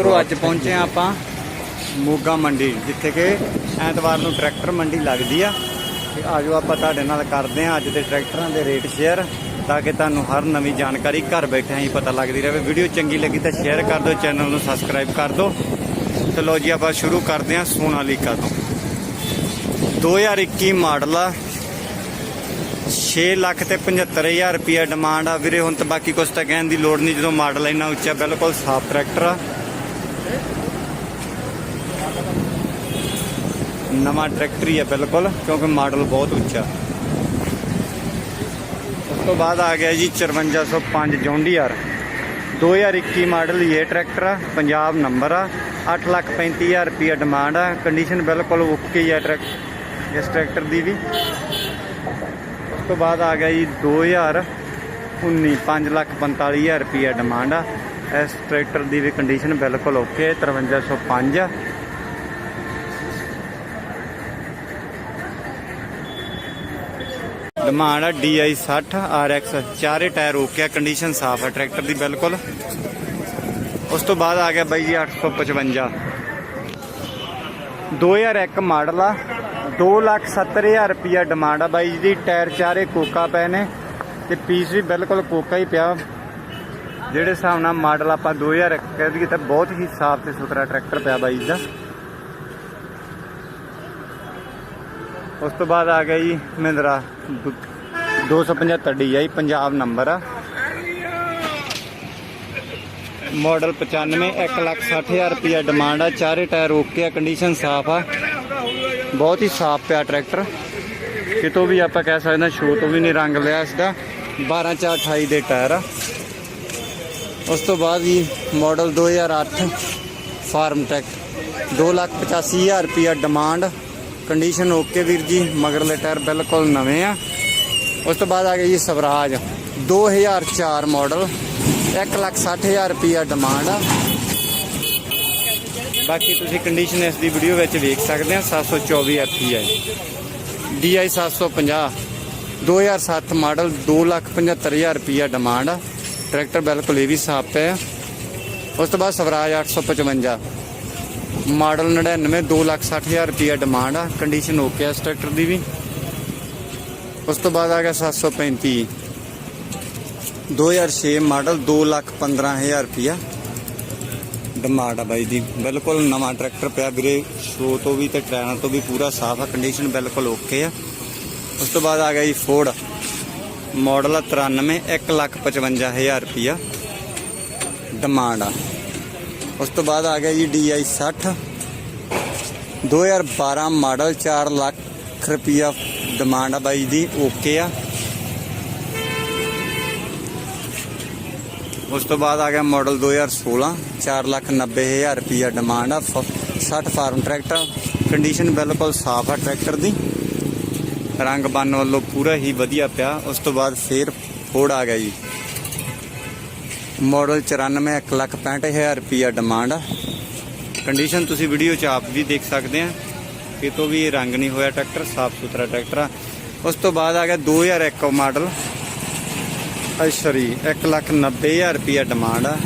ਮਿੱਤਰੋ ਅੱਜ ਪਹੁੰਚੇ ਆ ਆਪਾਂ ਮੋਗਾ ਮੰਡੀ, ਜਿੱਥੇ ਕਿ ਐਤਵਾਰ ਨੂੰ ਟਰੈਕਟਰ ਮੰਡੀ ਲੱਗਦੀ ਆ। ਤੇ ਆਜੋ ਆਪਾਂ ਤੁਹਾਡੇ ਨਾਲ ਕਰਦੇ ਆ ਅੱਜ ਦੇ ਟਰੈਕਟਰਾਂ ਦੇ ਰੇਟ ਸ਼ੇਅਰ, ਤਾਂ ਕਿ ਤੁਹਾਨੂੰ ਹਰ ਨਵੀਂ ਜਾਣਕਾਰੀ ਘਰ ਬੈਠਿਆਂ ਹੀ ਪਤਾ ਲੱਗਦੀ ਰਹੇ। ਵੀਡੀਓ ਚੰਗੀ ਲੱਗੀ ਤਾਂ ਸ਼ੇਅਰ ਕਰ ਦਿਓ, ਚੈਨਲ ਨੂੰ ਸਬਸਕ੍ਰਾਈਬ ਕਰ ਦਿਓ। ਤੇ ਲੋ ਜੀ, ਆਪਾਂ ਸ਼ੁਰੂ ਕਰਦੇ ਆ ਸੋਨਾਲੀਕਾ ਤੋਂ। 2021 ਮਾਡਲ ਆ। 6 ਲੱਖ ਤੇ 75000 ਰੁਪਿਆ ਡਿਮਾਂਡ ਆ। ਵੀਰੇ, ਹੁਣ ਤਾਂ ਬਾਕੀ ਕੁਝ ਤਾਂ ਕਹਿਣ ਦੀ ਲੋੜ ਨਹੀਂ, ਜਦੋਂ ਮਾਡਲ ਇੰਨਾ ਉੱਚਾ ਬਿਲਕੁਲ ਸਾਫ਼ ਟਰੈਕਟਰ ਆ। ਨਵਾਂ ਟਰੈਕਟਰ ਹੀ ਆ ਬਿਲਕੁਲ, ਕਿਉਂਕਿ ਮਾਡਲ ਬਹੁਤ ਉੱਚਾ। ਉਸ ਤੋਂ ਬਾਅਦ ਆ ਗਿਆ ਜੀ 5405 ਜੌਂਡੀਆਰ। 2021 ਮਾਡਲ ਇਹ ਟਰੈਕਟਰ ਆ, ਪੰਜਾਬ ਨੰਬਰ ਆ। 835000 ਰੁਪਿਆ ਡਿਮਾਂਡ ਆ ਕੰਡੀਸ਼ਨ ਬਿਲਕੁਲ ਓਕੇ ਆ ਟਰੈਕ ਇਸ ਟਰੈਕਟਰ ਦੀ ਵੀ। ਉਸ ਤੋਂ ਬਾਅਦ ਆ ਗਿਆ ਜੀ 2019 545000 ਰੁਪਿਆ ਡਿਮਾਂਡ ਆ। ਇਸ ਟਰੈਕਟਰ ਦੀ ਵੀ ਕੰਡੀਸ਼ਨ ਬਿਲਕੁਲ ਓਕੇ 5305 ਆ। ਡਿਮਾਂਡ ਆ DI 60 RX ਚਾਰੇ ਟਾਇਰ ਓਕੇ ਆ ਕੰਡੀਸ਼ਨ ਸਾਫ਼ ਆ ਟਰੈਕਟਰ ਦੀ ਬਿਲਕੁਲ। ਉਸ ਤੋਂ ਬਾਅਦ ਆ ਗਿਆ ਬਾਈ ਜੀ 855 2001 ਮਾਡਲ ਆ 270000 ਰੁਪਿਆ ਡਿਮਾਂਡ ਆ ਬਾਈ ਜੀ ਦੀ ਟਾਇਰ ਚਾਰੇ ਕੋਕਾ ਪਏ ਨੇ, ਤੇ ਪੀਸ ਵੀ ਬਿਲਕੁਲ ਕੋਕਾ ਹੀ ਪਿਆ। ਜਿਹੜੇ ਹਿਸਾਬ ਨਾਲ ਮਾਡਲ ਆਪਾਂ 2001 ਕਹਿ ਦਈਏ ਤਾਂ ਬਹੁਤ ਹੀ ਸਾਫ਼ ਤੇ ਸੁਥਰਾ ਟਰੈਕਟਰ ਪਿਆ ਬਾਈ ਜੀ ਦਾ। ਉਸ ਤੋਂ ਬਾਅਦ ਆ ਗਿਆ ਜੀ ਮਹਿੰਦਰਾ। 275 ਜੀ ਪੰਜਾਬ ਨੰਬਰ। ਆ ਮਾਡਲ 95 160000 ਰੁਪਿਆ ਡਿਮਾਂਡ ਆ। ਚਾਰੇ ਟਾਇਰ ਓਕੇ ਆ ਕੰਡੀਸ਼ਨ ਸਾਫ਼ ਆ। ਬਹੁਤ ਹੀ ਸਾਫ਼ ਪਿਆ ਟਰੈਕਟਰ। ਕਿਤੋਂ ਵੀ ਆਪਾਂ ਕਹਿ ਸਕਦੇ ਹਾਂ ਸ਼ੋ ਤੋਂ ਵੀ ਨਹੀਂ ਰੰਗ ਲਿਆ ਇਸ ਦਾ 12 4 28 ਦੇ ਟਾਇਰ ਆ। ਉਸ ਤੋਂ ਬਾਅਦ ਜੀ ਮਾਡਲ 2008 ਫਾਰਮ ਟੈਕ। 285000 ਰੁਪਿਆ ਡਿਮਾਂਡ। ਕੰਡੀਸ਼ਨ ਓਕੇ ਵੀਰ ਜੀ ਮਗਰਲੇ ਟਾਇਰ ਬਿਲਕੁਲ ਨਵੇਂ ਆ। ਉਸ ਤੋਂ ਬਾਅਦ ਆ ਗਿਆ ਜੀ ਸਵਰਾਜ। 2004 ਮਾਡਲ 160000 ਰੁਪਿਆ ਡਿਮਾਂਡ ਆ। ਬਾਕੀ ਤੁਸੀਂ ਕੰਡੀਸ਼ਨ ਇਸ ਦੀ ਵੀਡੀਓ ਵਿੱਚ ਵੇਖ ਸਕਦੇ ਆ 724 FPI DI 750 2007 ਮਾਡਲ 275000 ਰੁਪਿਆ ਡਿਮਾਂਡ ਆ। ਟਰੈਕਟਰ ਬਿਲਕੁਲ ਇਹ ਵੀ ਸਾਫ਼ ਹੈ ਉਸ ਤੋਂ ਬਾਅਦ ਸਵਰਾਜ 855 ਮਾਡਲ 99 260000 ਰੁਪਿਆ ਡਿਮਾਂਡ ਆ ਕੰਡੀਸ਼ਨ ਓਕੇ ਆ ਇਸ ਟਰੈਕਟਰ ਦੀ ਵੀ। ਉਸ ਤੋਂ ਬਾਅਦ ਆ ਗਿਆ 735 2006 ਮਾਡਲ 215000 ਰੁਪਿਆ ਡਿਮਾਂਡ ਆ ਬਾਈ ਦੀ ਬਿਲਕੁਲ ਨਵਾਂ ਟਰੈਕਟਰ ਪਿਆ ਵੀਰੇ ਸ਼ੋ ਤੋਂ ਵੀ ਤੇ ਟ੍ਰੈਨਾਂ ਤੋਂ ਵੀ ਪੂਰਾ ਸਾਫ਼ ਆ ਕੰਡੀਸ਼ਨ ਬਿਲਕੁਲ ਓਕੇ ਆ। ਉਸ ਤੋਂ ਬਾਅਦ ਆ ਗਿਆ ਜੀ ਫੋਰਡ ਮਾਡਲ ਆ 93 155000 ਰੁਪਿਆ ਡਿਮਾਂਡ ਆ। ਉਸ ਤੋਂ ਬਾਅਦ ਆ ਗਿਆ ਜੀ DI 60 2012 ਮਾਡਲ 4 ਲੱਖ ਰੁਪਿਆ ਡਿਮਾਂਡ ਆ ਬਾਈ ਦੀ ਓਕੇ ਆ। ਉਸ ਤੋਂ ਬਾਅਦ ਆ ਗਿਆ ਮਾਡਲ 2016 4 ਲੱਖ 90000 ਰੁਪਿਆ ਡਿਮਾਂਡ ਆ 60 ਫਾਰਮ ਟਰੈਕਟਰ ਕੰਡੀਸ਼ਨ ਬਿਲਕੁਲ ਸਾਫ਼ ਆ ਟਰੈਕਟਰ ਦੀ। ਰੰਗ ਬੰਨ ਵੱਲੋਂ ਪੂਰਾ ਹੀ ਵਧੀਆ ਪਿਆ। ਉਸ ਤੋਂ ਬਾਅਦ ਫੇਰ ਫੋੜ ਆ ਗਿਆ ਜੀ। ਮਾਡਲ 94 1 ਲੱਖ 65000 ਰੁਪਿਆ ਡਿਮਾਂਡ ਆ। ਕੰਡੀਸ਼ਨ ਤੁਸੀਂ ਵੀਡੀਓ 'ਚ ਆਪ ਵੀ ਦੇਖ ਸਕਦੇ ਆ। ਕਿਤੋਂ ਵੀ ਇਹ ਰੰਗ ਨਹੀਂ ਹੋਇਆ ਟਰੈਕਟਰ ਸਾਫ਼ ਸੁਥਰਾ ਟਰੈਕਟਰ ਆ। ਉਸ ਤੋਂ ਬਾਅਦ ਆ ਗਿਆ 2001 ਮਾਡਲ ਅਸ਼ਰੀ 1 ਲੱਖ 90000 ਰੁਪਿਆ ਡਿਮਾਂਡ ਆ।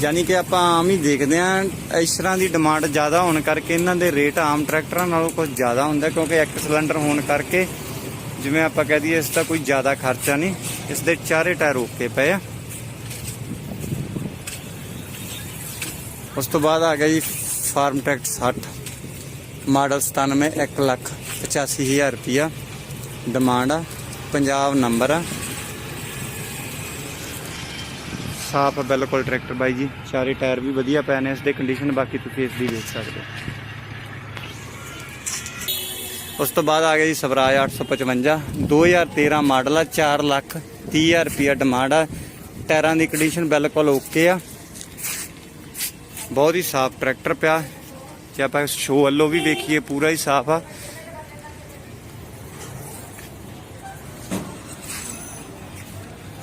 ਯਾਨੀ ਕਿ ਆਪਾਂ ਆਮ ਹੀ ਦੇਖਦੇ ਆ, ਇਸ ਤਰ੍ਹਾਂ ਦੀ ਡਿਮਾਂਡ ਜ਼ਿਆਦਾ ਹੋਣ ਕਰਕੇ ਇਹਨਾਂ ਦੇ ਰੇਟ ਆਮ ਟਰੈਕਟਰਾਂ ਨਾਲੋਂ ਕੁਝ ਜ਼ਿਆਦਾ ਹੁੰਦਾ, ਕਿਉਂਕਿ ਇੱਕ ਸਿਲੰਡਰ ਹੋਣ ਕਰਕੇ ਜਿਵੇਂ ਆਪਾਂ ਕਹਿ ਦਈਏ, ਇਸ ਦਾ ਕੋਈ ਜ਼ਿਆਦਾ ਖਰਚਾ ਨਹੀਂ। ਇਸ ਦੇ ਚਾਰੇ ਟਾਇਰ ਓਕੇ ਪਏ ਆ। ਉਸ ਤੋਂ ਬਾਅਦ ਆ ਗਿਆ ਜੀ, ਫਾਰਮ ਟਰੈਕ 60 ਮਾਡਲ 97 1 ਲੱਖ 85000 ਰੁਪਿਆ ਡਿਮਾਂਡ ਆ, ਪੰਜਾਬ ਨੰਬਰ ਆ। ਸਾਫ਼ ਆ ਬਿਲਕੁਲ ਟਰੈਕਟਰ ਬਾਈ ਜੀ, ਚਾਰੇ ਟਾਇਰ ਵੀ ਵਧੀਆ ਪਏ ਨੇ, ਇਸ ਦੇ ਕੰਡੀਸ਼ਨ ਬਾਕੀ ਤੁਸੀਂ ਇਸ ਦੀ ਦੇਖ ਸਕਦੇ ਹੋ। ਉਸ ਤੋਂ ਬਾਅਦ ਆ ਗਿਆ ਜੀ ਸਵਰਾਜ 855 2013 ਮਾਡਲ ਆ 4 ਲੱਖ 30000 ਰੁਪਿਆ ਡਿਮਾਂਡ ਆ। ਟਾਇਰਾਂ ਦੀ ਕੰਡੀਸ਼ਨ ਬਿਲਕੁਲ ਓਕੇ ਆ। ਬਹੁਤ ਹੀ ਸਾਫ਼ ਟਰੈਕਟਰ ਪਿਆ। ਜੇ ਆਪਾਂ ਸ਼ੋ ਵੱਲੋਂ ਵੀ ਵੇਖੀਏ, ਪੂਰਾ ਹੀ ਸਾਫ਼ ਆ।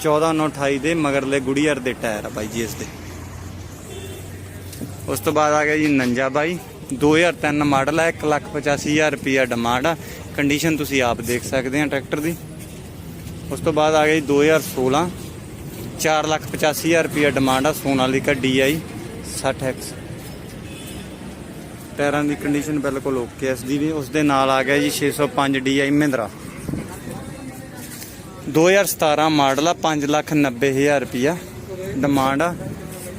ਚੌਦਾਂ ਨੌ 28 ਦੇ ਮਗਰਲੇ ਗੁੜੀਅਰ ਦੇ ਟਾਇਰ ਆ ਬਾਈ ਜੀ ਇਸ ਦੇ। ਉਸ ਤੋਂ ਬਾਅਦ ਆ ਗਿਆ ਜੀ ਨੰਜਾ ਬਾਈ। 2003 ਮਾਡਲ ਹੈ 185000 ਰੁਪਿਆ ਡਿਮਾਂਡ ਆ। ਕੰਡੀਸ਼ਨ ਤੁਸੀਂ ਆਪ ਦੇਖ ਸਕਦੇ ਆ ਟਰੈਕਟਰ ਦੀ। ਉਸ ਤੋਂ ਬਾਅਦ ਆ ਗਿਆ ਜੀ 2016 485000 ਰੁਪਿਆ ਡਿਮਾਂਡ ਆ ਸੋਨਾਲੀਕਾ DI 60X ਟਾਇਰਾਂ ਦੀ ਕੰਡੀਸ਼ਨ ਬਿਲਕੁਲ ਓਕੇ ਐਸ ਦੀ ਵੀ। ਉਸ ਦੇ ਨਾਲ ਆ ਗਿਆ ਜੀ 605 DI ਮਹਿੰਦਰਾ। 2017 ਮਾਡਲ ਆ 590000 ਰੁਪਿਆ ਡਿਮਾਂਡ ਆ।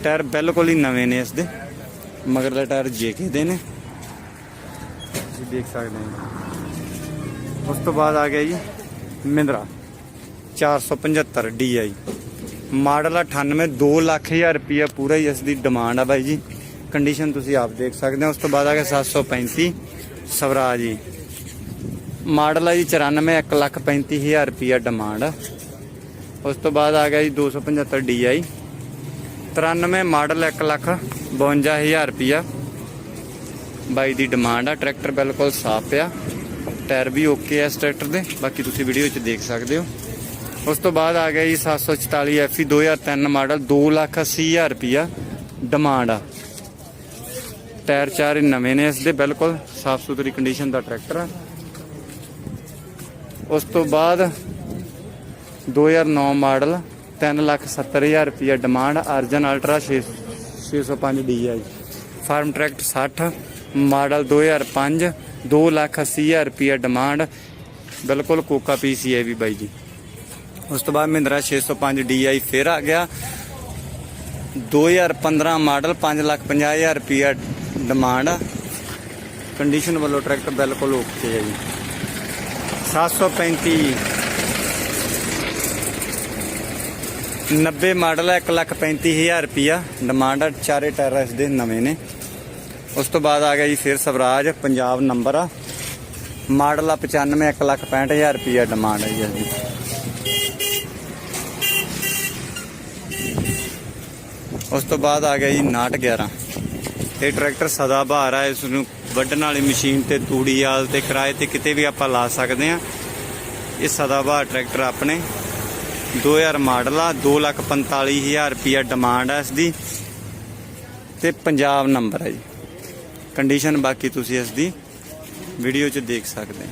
ਟਾਇਰ ਬਿਲਕੁਲ ਹੀ ਨਵੇਂ ਨੇ ਇਸ ਦੇ। ਮਗਰਲੇ ਟਾਇਰ ਜੇਕੇ ਦੇ ਨੇ। ਤੁਸੀਂ ਦੇਖ ਸਕਦੇ ਹੋ ਉਸ ਤੋਂ ਬਾਅਦ ਆ ਗਿਆ ਜੀ, ਮਹਿੰਦਰਾ 475 DI ਮਾਡਲ ਆ 98 2 ਲੱਖ ਹਜ਼ਾਰ ਰੁਪਿਆ ਪੂਰਾ ਹੀ ਇਸ ਦੀ ਡਿਮਾਂਡ ਆ ਬਾਈ ਜੀ। ਕੰਡੀਸ਼ਨ ਤੁਸੀਂ ਆਪ ਦੇਖ ਸਕਦੇ ਹੋ। ਉਸ ਤੋਂ ਬਾਅਦ ਆ ਗਿਆ 735 ਸਵਰਾਜ ਜੀ। ਮਾਡਲ ਆ ਜੀ 94 1 ਲੱਖ 35 ਹਜ਼ਾਰ ਰੁਪਿਆ ਡਿਮਾਂਡ ਆ। ਉਸ ਤੋਂ ਬਾਅਦ ਆ ਗਿਆ ਜੀ 275 DI 93 ਮਾਡਲ 1 ਲੱਖ 52 ਹਜ਼ਾਰ ਰੁਪਿਆ ਬਾਈ ਦੀ ਡਿਮਾਂਡ ਆ ਟਰੈਕਟਰ ਬਿਲਕੁਲ ਸਾਫ਼ ਆ ਟਾਇਰ ਵੀ ਓਕੇ ਆ ਇਸ ਟਰੈਕਟਰ ਦੇ, ਬਾਕੀ ਤੁਸੀਂ ਵੀਡੀਓ 'ਚ ਦੇਖ ਸਕਦੇ ਹੋ। ਉਸ ਤੋਂ ਬਾਅਦ ਆ ਗਿਆ ਜੀ 744 FE 2003 ਮਾਡਲ 2 ਲੱਖ 80 ਹਜ਼ਾਰ ਰੁਪਿਆ ਡਿਮਾਂਡ ਆ। ਟਾਇਰ ਚਾਰੇ ਨਵੇਂ ਨੇ ਇਸ ਦੇ, ਬਿਲਕੁਲ ਸਾਫ਼ ਸੁਥਰੀ ਕੰਡੀਸ਼ਨ ਦਾ ਟਰੈਕਟਰ ਆ। ਉਸ ਤੋਂ ਬਾਅਦ 2009 ਮਾਡਲ 3 ਲੱਖ 70 ਹਜ਼ਾਰ ਰੁਪਿਆ demand Arjun ultra 6 605 DI Farmtrac 60 model 2005 2 lakh 80 ਹਜ਼ਾਰ ਰੁਪਿਆ ਡਿਮਾਂਡ ਬਿਲਕੁਲ ਕੋਕਾ ਪੀਸੀ ਹੈ ਵੀ ਬਾਈ ਜੀ। ਉਸ ਤੋਂ ਬਾਅਦ ਮਹਿੰਦਰਾ 605 DI ਫਿਰ ਆ ਗਿਆ। 2015 ਮਾਡਲ 5 ਲੱਖ 50 ਹਜ਼ਾਰ ਰੁਪਿਆ ਡਿਮਾਂਡ ਕੰਡੀਸ਼ਨ ਵੱਲੋਂ ਟਰੈਕਟਰ ਬਿਲਕੁਲ ਓਕੇ ਹੈ ਜੀ। 735 90 ਮਾਡਲ ਹੈ 1 ਲੱਖ 35 ਹਜ਼ਾਰ ਰੁਪਿਆ ਡਿਮਾਂਡ ਆ ਚਾਰੇ ਟਾਇਰ ਇਸ ਦੇ ਨਵੇਂ ਨੇ। ਉਸ ਤੋਂ ਬਾਅਦ ਆ ਗਿਆ ਜੀ ਫਿਰ ਸਵਰਾਜ, ਪੰਜਾਬ ਨੰਬਰ ਆ। ਮਾਡਲ ਆ 95 1 ਲੱਖ 65 ਹਜ਼ਾਰ ਰੁਪਿਆ ਡਿਮਾਂਡ ਹੈ ਜੀ ਇਹਦੀ ਉਸ ਤੋਂ ਬਾਅਦ ਆ ਗਿਆ ਜੀ 911 ਇਹ ਟਰੈਕਟਰ ਸਦਾ ਬਹਾਰ ਆ, ਇਸ ਨੂੰ ਵੱਢਣ ਵਾਲੀ ਮਸ਼ੀਨ ਤੇ, ਤੂੜੀ ਆਲ ਤੇ, ਕਿਰਾਏ ਤੇ ਕਿਤੇ ਵੀ ਆਪਾਂ ਲਾ ਸਕਦੇ ਆ ਇਹ ਸਦਾ ਬਹਾਰ ਟਰੈਕਟਰ ਆਪਣੇ। 2000 ਮਾਡਲ ਆ 245000 ਰੁਪਿਆ ਡਿਮਾਂਡ ਆ ਇਸ ਦੀ ਤੇ ਪੰਜਾਬ ਨੰਬਰ ਹੈ ਜੀ। ਕੰਡੀਸ਼ਨ ਬਾਕੀ ਤੁਸੀਂ ਇਸ ਦੀ ਵੀਡੀਓ 'ਚ ਦੇਖ ਸਕਦੇ ਹੋ।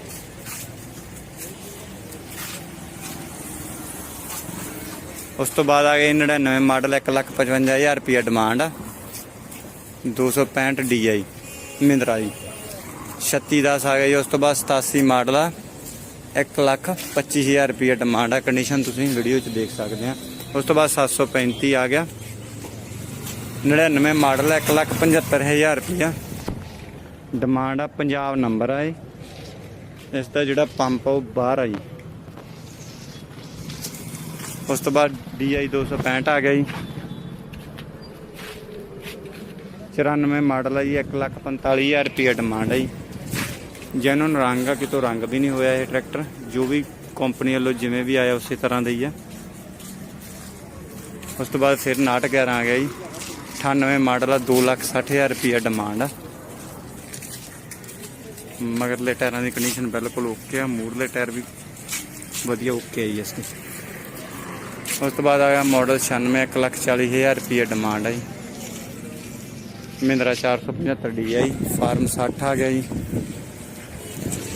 ਉਸ ਤੋਂ ਬਾਅਦ ਆ ਗਿਆ 99 ਮਾਡਲ 155000 ਰੁਪਿਆ ਡਿਮਾਂਡ ਆ। 265 DI ਮਿੰਦਰਾ ਜੀ। 36 10 ਆ ਗਏ ਜੀ, ਉਸ ਤੋਂ ਬਾਅਦ 87 ਮਾਡਲ ਆ। 1 ਲੱਖ 25000 ਰੁਪਿਆ ਡਿਮਾਂਡ ਆ। ਕੰਡੀਸ਼ਨ ਤੁਸੀਂ ਵੀਡੀਓ 'ਚ ਦੇਖ ਸਕਦੇ ਆ। ਉਸ ਤੋਂ ਬਾਅਦ 735 ਆ ਗਿਆ। 99 ਮਾਡਲ ਆ 1 ਲੱਖ 75000 ਰੁਪਿਆ ਡਿਮਾਂਡ ਆ, ਪੰਜਾਬ ਨੰਬਰ ਆ ਇਹ। ਇਸ ਦਾ ਜਿਹੜਾ ਪੰਪ ਆ, ਉਹ ਬਾਹਰ ਆ ਜੀ। ਉਸ ਤੋਂ ਬਾਅਦ DI 265 ਆ ਗਿਆ ਜੀ। 94 ਮਾਡਲ ਆ ਜੀ 145000 ਰੁਪਏ ਡਿਮਾਂਡ ਆ ਜੀ। ਜੈਨੂਨ ਰੰਗ ਆ, ਕਿਤੋਂ ਰੰਗ ਵੀ ਨਹੀਂ ਹੋਇਆ ਇਹ ਟਰੈਕਟਰ। ਜੋ ਵੀ ਕੰਪਨੀ ਵੱਲੋਂ ਜਿਵੇਂ ਵੀ ਆਇਆ, ਉਸੇ ਤਰ੍ਹਾਂ ਦਾ ਹੀ ਆ। ਉਸ ਤੋਂ ਬਾਅਦ ਫਿਰ 911 ਆ ਗਿਆ ਜੀ। 98 ਮਾਡਲ ਆ 260000 ਰੁਪਏ ਡਿਮਾਂਡ ਆ। ਮਗਰਲੇ ਟਾਇਰਾਂ ਦੀ ਕੰਡੀਸ਼ਨ ਬਿਲਕੁਲ ਓਕੇ ਆ, ਮੂਰਲੇ ਟਾਇਰ ਵੀ ਵਧੀਆ ਓਕੇ ਆ ਜੀ ਇਸ ਦੇ। ਉਸ ਤੋਂ ਬਾਅਦ ਆ ਗਿਆ ਮਾਡਲ 96 1 ਲੱਖ 40 ਹਜ਼ਾਰ ਰੁਪਏ ਡਿਮਾਂਡ ਆ ਜੀ। ਮਹਿੰਦਰਾ 475 ਜੀ, ਫਾਰਮ 60 ਆ ਗਿਆ ਜੀ।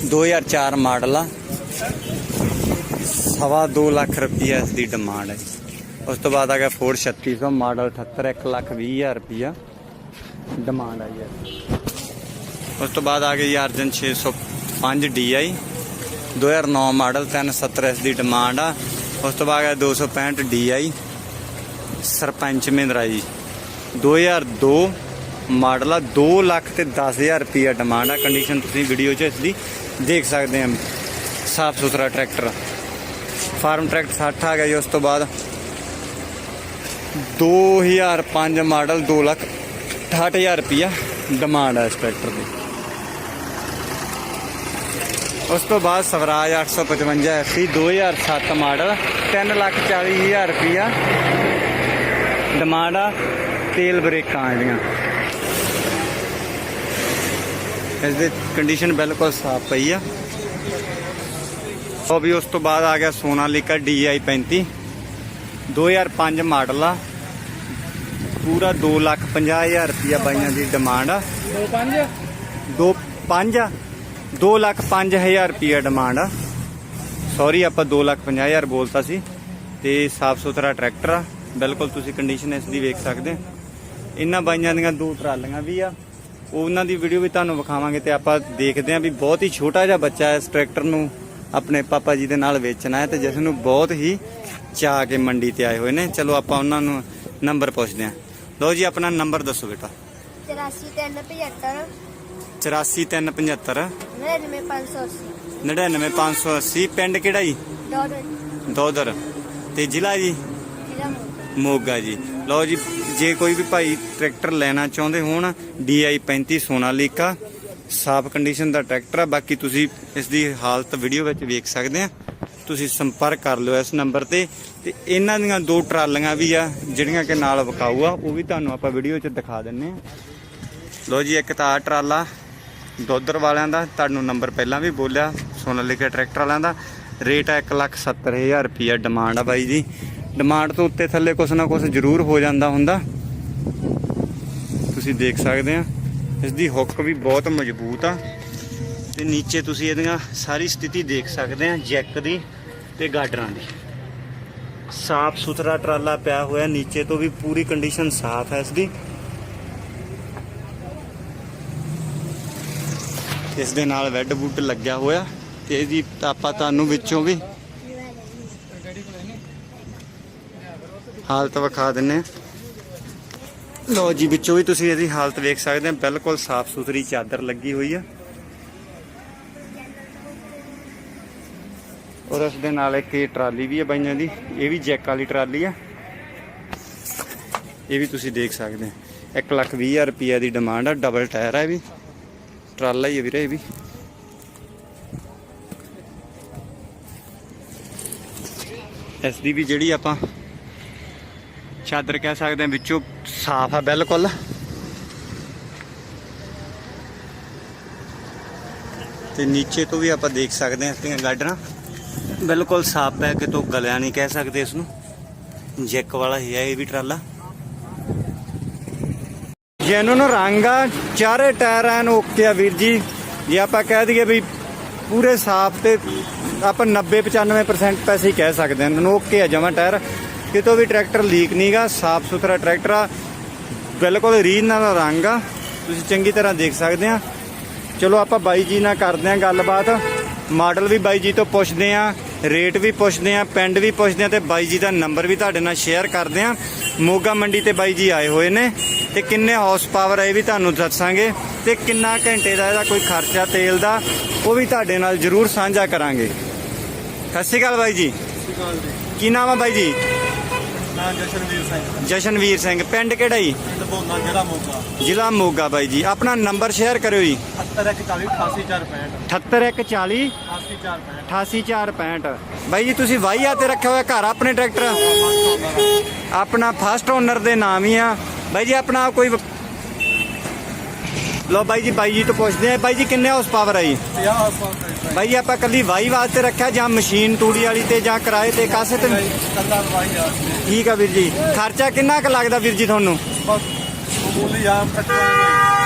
2004 ਮਾਡਲ ਆ। ਸਵਾ 2 ਲੱਖ ਰੁਪਈਆ ਇਸ ਦੀ ਡਿਮਾਂਡ ਹੈ। ਜੀ। ਉਸ ਤੋਂ ਬਾਅਦ ਆ ਗਿਆ ਫੋਰਡ 3600 ਮਾਡਲ 78 1 ਲੱਖ 20 ਹਜ਼ਾਰ ਰੁਪਈਆ ਡਿਮਾਂਡ ਆ ਜੀ ਉਸ ਤੋਂ ਬਾਅਦ ਆ ਗਿਆ ਜੀ ਅਰਜਨ 605 DI 2009 ਮਾਡਲ 370 ਇਸ ਦੀ ਡਿਮਾਂਡ ਆ। ਉਸ ਤੋਂ ਬਾਅਦ ਆ ਗਿਆ 265 DI ਸਰਪੰਚ ਮਹਿੰਦਰਾ ਜੀ। 2002 ਮਾਡਲ ਆ 2 ਲੱਖ ਤੇ 10000 ਰੁਪਈਆ ਡਿਮਾਂਡ ਆ। ਕੰਡੀਸ਼ਨ ਤੁਸੀਂ ਵੀਡੀਓ 'ਚ ਇਸ ਦੀ ਦੇਖ ਸਕਦੇ ਹਾਂ ਸਾਫ਼ ਸੁਥਰਾ ਟਰੈਕਟਰ। ਫਾਰਮ ਟਰੈਕਟਰ 60 ਆ ਗਿਆ ਜੀ ਉਸ ਤੋਂ ਬਾਅਦ। 2005 ਮਾਡਲ 2 ਲੱਖ 68000 ਰੁਪਏ ਡਿਮਾਂਡ ਆ ਇਸ ਟਰੈਕਟਰ ਦੀ। ਉਸ ਤੋਂ ਬਾਅਦ ਸਵਰਾਜ 855 ਐਫੀ 2007 ਮਾਡਲ 3 ਲੱਖ 40 ਹਜ਼ਾਰ ਰੁਪਿਆ ਡਿਮਾਂਡ ਆ। ਤੇਲ ਬ੍ਰੇਕਾਂ ਇਹਦੀਆਂ। ਇਸ ਦੀ ਕੰਡੀਸ਼ਨ ਬਿਲਕੁਲ ਸਾਫ਼ ਪਈ ਆ। ਉਹ ਵੀ ਉਸ ਤੋਂ ਬਾਅਦ ਆ ਗਿਆ ਸੋਨਾਲੀਕਾ DI 35 2005 ਮਾਡਲ ਆ। ਪੂਰਾ 2 ਲੱਖ 50 ਹਜ਼ਾਰ ਰੁਪਿਆ ਬਾਈਆਂ ਦੀ ਡਿਮਾਂਡ ਆ। 2 5 2 ਲੱਖ 5000 ਰੁਪਿਆ ਡਿਮਾਂਡ ਆ। ਸੌਰੀ ਆਪਾਂ 2 ਲੱਖ 50 ਹਜ਼ਾਰ ਬੋਲਤਾ ਸੀ ਤੇ ਸਾਫ਼ ਸੁਥਰਾ ਟਰੈਕਟਰ ਆ। ਬਿਲਕੁਲ ਤੁਸੀਂ ਕੰਡੀਸ਼ਨ ਇਸ ਦੀ ਵੇਖ ਸਕਦੇ ਇਹਨਾਂ ਬਾਈਆਂ ਦੀਆਂ ਦੋ ਟਰਾਲੀਆਂ ਵੀ ਆ। ਉਹਨਾਂ ਦੀ ਵੀਡੀਓ ਵੀ ਤੁਹਾਨੂੰ ਵਿਖਾਵਾਂਗੇ ਤੇ ਆਪਾਂ ਦੇਖਦੇ ਹਾਂ ਵੀ ਬਹੁਤ ਹੀ ਛੋਟਾ ਜਿਹਾ ਬੱਚਾ ਇਸ ਟਰੈਕਟਰ ਨੂੰ ਆਪਣੇ ਪਾਪਾ ਜੀ ਦੇ ਨਾਲ ਵੇਚਣਾ ਹੈ ਤੇ ਜਿਸ ਨੂੰ ਬਹੁਤ ਹੀ ਚਾਹ ਕੇ ਮੰਡੀ ਤੇ ਆਏ ਹੋਏ ਨੇ। ਚਲੋ ਆਪਾਂ ਉਹਨਾਂ ਨੂੰ ਨੰਬਰ ਪੁੱਛਦੇ ਹਾਂ। ਲਓ ਜੀ ਆਪਣਾ ਨੰਬਰ ਦੱਸੋ ਬੇਟਾ। 8475 84375 99580 99580 ਪਿੰਡ ਕਿਹੜਾ ਜੀ? ਡਾਟ ਦੋਦਰ ਤੇ ਜ਼ਿਲ੍ਹਾ ਜੀ? ਮੋਗਾ ਜੀ। ਲਓ ਜੀ, ਜੇ ਕੋਈ ਵੀ ਭਾਈ ਟਰੈਕਟਰ ਲੈਣਾ ਚਾਹੁੰਦੇ ਹੋਣ DI 35 ਸੋਨਾਲੀਕਾ, ਸਾਫ਼ ਕੰਡੀਸ਼ਨ ਦਾ ਟਰੈਕਟਰ ਆ, ਬਾਕੀ ਤੁਸੀਂ ਇਸ ਦੀ ਹਾਲਤ ਵੀਡੀਓ ਵਿੱਚ ਵੇਖ ਸਕਦੇ ਆ। ਤੁਸੀਂ ਸੰਪਰਕ ਕਰ ਲਿਓ ਇਸ ਨੰਬਰ ਤੇ ਤੇ ਇਹਨਾਂ ਦੀਆਂ ਦੋ ਟਰਾਲੀਆਂ ਵੀ ਆ, ਜਿਹੜੀਆਂ ਕਿ ਨਾਲ ਵਿਕਾਊ ਆ, ਉਹ ਵੀ ਤੁਹਾਨੂੰ ਆਪਾਂ ਵੀਡੀਓ 'ਚ ਦਿਖਾ ਦਿੰਨੇ ਆ। ਲਓ ਜੀ, ਇੱਕ ਤਾਂ ਟਰਾਲਾ ਦੋਦਰ ਵਾਲਿਆਂ ਦਾ, ਤੁਹਾਨੂੰ ਨੰਬਰ ਪਹਿਲਾਂ ਵੀ ਬੋਲਿਆ, ਸੋਨਾਲੀਕਾ ਟਰੈਕਟਰ ਵਾਲਿਆਂ ਦਾ। ਰੇਟ ਆ 170000 ਰੁਪਿਆ ਡਿਮਾਂਡ ਆ ਬਾਈ ਜੀ। ਡਿਮਾਂਡ ਤੋਂ ਉੱਤੇ ਥੱਲੇ ਕੁਛ ਨਾ ਕੁਛ ਜ਼ਰੂਰ ਹੋ ਜਾਂਦਾ ਹੁੰਦਾ। ਤੁਸੀਂ ਦੇਖ ਸਕਦੇ ਆ ਇਸ ਦੀ ਹੁੱਕ ਵੀ ਬਹੁਤ ਮਜ਼ਬੂਤ ਆ। ਤੇ ਨੀਚੇ ਤੁਸੀਂ ਇਹਦੀਆਂ ਸਾਰੀ ਸਥਿਤੀ ਦੇਖ ਸਕਦੇ ਆ, ਜੈਕ ਦੀ ਤੇ ਗਾਡਰਾਂ ਦੀ। ਸਾਫ਼ ਸੁਥਰਾ ਟਰਾਲਾ ਪਿਆ ਹੋਇਆ, ਨੀਚੇ ਤੋਂ ਵੀ ਪੂਰੀ ਕੰਡੀਸ਼ਨ ਸਾਫ਼ ਹੈ ਇਸ ਦੀ ਇਸ ਦੇ ਨਾਲ ਵੈੱਡ ਬੂਟ ਲੱਗਿਆ ਹੋਇਆ, ਤੇ ਇਹਦੀ ਆਪਾਂ ਤੁਹਾਨੂੰ ਵਿੱਚੋਂ ਵੀ ਹਾਲਤ ਵਿਖਾ ਦਿੰਨੇ ਆ ਲੋ ਜੀ, ਵਿੱਚੋਂ ਵੀ ਤੁਸੀਂ ਇਹਦੀ ਹਾਲਤ ਵੇਖ ਸਕਦੇ ਆ ਬਿਲਕੁਲ ਸਾਫ਼ ਸੁਥਰੀ ਚਾਦਰ ਲੱਗੀ ਹੋਈ ਆ। ਔਰ ਉਸ ਦੇ ਨਾਲ ਇੱਕ ਇਹ ਟਰਾਲੀ ਵੀ ਹੈ ਬਾਈਆਂ ਦੀ। ਇਹ ਵੀ ਜੈਕ ਵਾਲੀ ਟਰਾਲੀ ਆ। ਇਹ ਵੀ ਤੁਸੀਂ ਦੇਖ ਸਕਦੇ ਆ 1 ਲੱਖ 20 ਹਜ਼ਾਰ ਰੁਪਈਆ ਦੀ ਡਿਮਾਂਡ ਆ। ਡਬਲ ਟਾਇਰ ਆ ਇਹ ਵੀ। ਟਰਾਲਾ ਹੀ ਹੈ ਵੀਰੇ ਇਹ ਵੀ। ਇਸ ਦੀ ਵੀ ਜਿਹੜੀ ਆਪਾਂ ਚਾਦਰ ਕਹਿ ਸਕਦੇ ਹਾਂ, ਵਿੱਚੋਂ ਸਾਫ਼ ਆ, ਬਿਲਕੁਲ। ਤੇ ਨੀਚੇ ਤੋਂ ਵੀ ਆਪਾਂ ਦੇਖ ਸਕਦੇ ਹਾਂ ਇਸ ਦੀਆਂ ਗਾਡਰਾਂ ਬਿਲਕੁਲ ਸਾਫ਼ ਹੈ, ਕਿਤੋਂ ਗਲਿਆ ਨਹੀਂ ਕਹਿ ਸਕਦੇ ਇਸ ਨੂੰ। ਜੈਕ ਵਾਲਾ ਹੀ ਹੈ ਇਹ ਵੀ ਟਰਾਲਾ। ਜੈਨੂਨ ਰੰਗ ਆ, ਚਾਰੇ ਟਾਇਰ ਐਨ ਓਕੇ ਆ ਵੀਰ ਜੀ। ਜੇ ਆਪਾਂ ਕਹਿ ਦਈਏ ਵੀ ਪੂਰੇ ਸਾਫ਼ ਤੇ ਆਪਾਂ 90 95% ਪੈਸੇ ਹੀ ਕਹਿ ਸਕਦੇ ਹਾਂ। ਓਕੇ ਆ ਜਮਾ ਟਾਇਰ। ਕਿਤੋਂ ਵੀ ਟਰੈਕਟਰ ਲੀਕ ਨਹੀਂਗਾ ਸਾਫ਼ ਸੁਥਰਾ ਟਰੈਕਟਰ ਆ। ਬਿਲਕੁਲ ਰੀਜਨਲ ਰੰਗ ਆ। ਤੁਸੀਂ ਚੰਗੀ ਤਰ੍ਹਾਂ ਦੇਖ ਸਕਦੇ ਆ। ਚਲੋ ਆਪਾਂ ਬਾਈ ਜੀ ਨਾਲ ਕਰਦੇ ਆ ਗੱਲਬਾਤ। ਮਾਡਲ ਵੀ ਬਾਈ ਜੀ ਤੋਂ ਪੁੱਛਦੇ ਆ ਰੇਟ ਵੀ ਪੁੱਛਦੇ ਆ ਪਿੰਡ ਵੀ ਪੁੱਛਦੇ ਆ ਤੇ ਬਾਈ ਜੀ ਦਾ ਨੰਬਰ ਵੀ ਤੁਹਾਡੇ ਨਾਲ ਸ਼ੇਅਰ ਕਰਦੇ ਆ। ਮੋਗਾ ਮੰਡੀ ਤੇ ਬਾਈ ਜੀ ਆਏ ਹੋਏ ਨੇ ਤੇ ਕਿੰਨੇ ਹਾਰਸ ਪਾਵਰ ਹੈ ਇਹ ਵੀ ਤੁਹਾਨੂੰ ਦੱਸਾਂਗੇ ਤੇ ਕਿੰਨਾ ਘੰਟੇ ਦਾ ਇਹਦਾ ਕੋਈ ਖਰਚਾ ਤੇਲ ਦਾ ਉਹ ਵੀ ਤੁਹਾਡੇ ਨਾਲ ਜ਼ਰੂਰ ਸਾਂਝਾ ਕਰਾਂਗੇ। ਸਤਿ ਸ਼੍ਰੀ ਅਕਾਲ ਬਾਈ ਜੀ। ਕੀ ਨਾਮ ਆ ਬਾਈ ਜੀ? ਮੈਂ ਜਸ਼ਨਵੀਰ ਸਿੰਘ। ਜਸ਼ਨਵੀਰ ਸਿੰਘ ਪਿੰਡ ਕਿਹੜਾ ਜੀ? ਪਿੰਡ ਬੋਨਾ ਜਿਹੜਾ ਮੋਗਾ। ਜ਼ਿਲ੍ਹਾ ਮੋਗਾ ਬਾਈ ਜੀ ਆਪਣਾ ਨੰਬਰ ਸ਼ੇਅਰ ਕਰਿਓ ਜੀ। 7140 88465 78140 88465 88465 ਬਾਈ ਜੀ ਤੁਸੀਂ ਵਾਹੀਆ ਤੇ ਰੱਖਿਆ ਹੋਇਆ ਘਰ ਆਪਣੇ ਟਰੈਕਟਰ? ਆਪਣਾ ਫਸਟ ਓਨਰ ਦੇ ਨਾਮ ਹੀ ਆ। ਬਾਈ ਜੀ ਆਪਣਾ ਕੋਈ ਲਓ ਬਾਈ ਜੀ ਬਾਈ ਜੀ ਤੋਂ ਪੁੱਛਦੇ ਆ ਬਾਈ ਜੀ ਕਿੰਨੇ ਹਾਰਸ ਪਾਵਰ ਹੈ ਜੀ? 50 ਆਸਪਾਸ ਬਾਈ ਜੀ ਆਪਾਂ ਕੱਲੀ ਵਾਹੀ ਵਾਸਤੇ ਰੱਖਿਆ ਜਾਂ ਮਸ਼ੀਨ ਤੂੜੀ ਵਾਲੀ ਤੇ ਜਾਂ ਕਿਰਾਏ ਤੇ ਕਾਸੇ ਤੇ? ਕੱਲਾ ਰਵਾਈ ਆ ਠੀਕ ਆ ਵੀਰ ਜੀ। ਖਰਚਾ ਕਿੰਨਾ ਕੁ ਲੱਗਦਾ ਵੀਰ ਜੀ ਤੁਹਾਨੂੰ? ਬੋਲੀ ਆ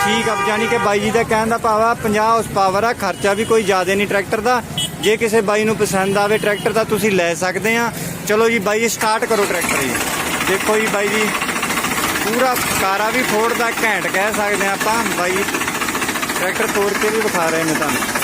ਠੀਕ ਆ ਜਾਨੀ ਕਿ ਬਾਈ ਜੀ ਦਾ ਕਹਿਣ ਦਾ ਭਾਵ ਆ 50 ਹਾਰਸ ਪਾਵਰ ਆ ਖਰਚਾ ਵੀ ਕੋਈ ਜ਼ਿਆਦਾ ਨਹੀਂ ਟਰੈਕਟਰ ਦਾ। ਜੇ ਕਿਸੇ ਬਾਈ ਨੂੰ ਪਸੰਦ ਆਵੇ ਟਰੈਕਟਰ ਤਾਂ ਤੁਸੀਂ ਲੈ ਸਕਦੇ ਆ। ਚਲੋ ਜੀ ਬਾਈ ਸਟਾਰਟ ਕਰੋ ਟਰੈਕਟਰ ਜੀ। ਦੇਖੋ ਜੀ ਬਾਈ ਜੀ ਪੂਰਾ ਕਾਰਾ ਵੀ ਫੋੜਦਾ ਘੈਂਟ ਕਹਿ ਸਕਦੇ ਆ ਆਪਾਂ। ਬਾਈ, ਟਰੈਕਟਰ ਤੋੜ ਕੇ ਵੀ ਵਿਖਾ ਰਹੇ ਨੇ ਤੁਹਾਨੂੰ।